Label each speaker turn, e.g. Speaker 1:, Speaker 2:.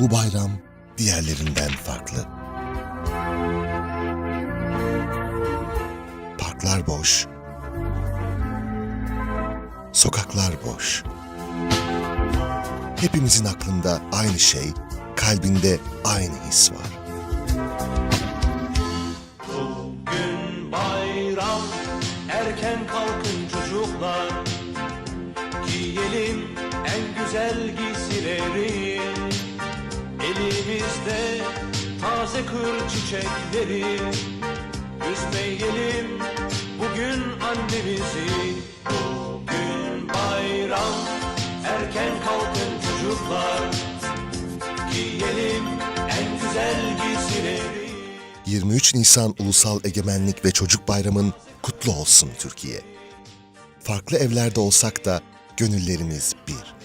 Speaker 1: Bu bayram diğerlerinden farklı. Parklar boş. Sokaklar boş. Hepimizin aklında aynı şey, kalbinde aynı his var.
Speaker 2: Bugün bayram erken kalkın çocuklar Giyelim en güzel giysileri Elimizde taze kır çiçekleri Üzmeyelim bugün annemizi Bugün bayram erken kalkın çocuklar Giyelim en güzel giysileri
Speaker 1: 23 Nisan Ulusal Egemenlik ve Çocuk Bayramın kutlu olsun Türkiye. Farklı evlerde olsak da gönüllerimiz bir.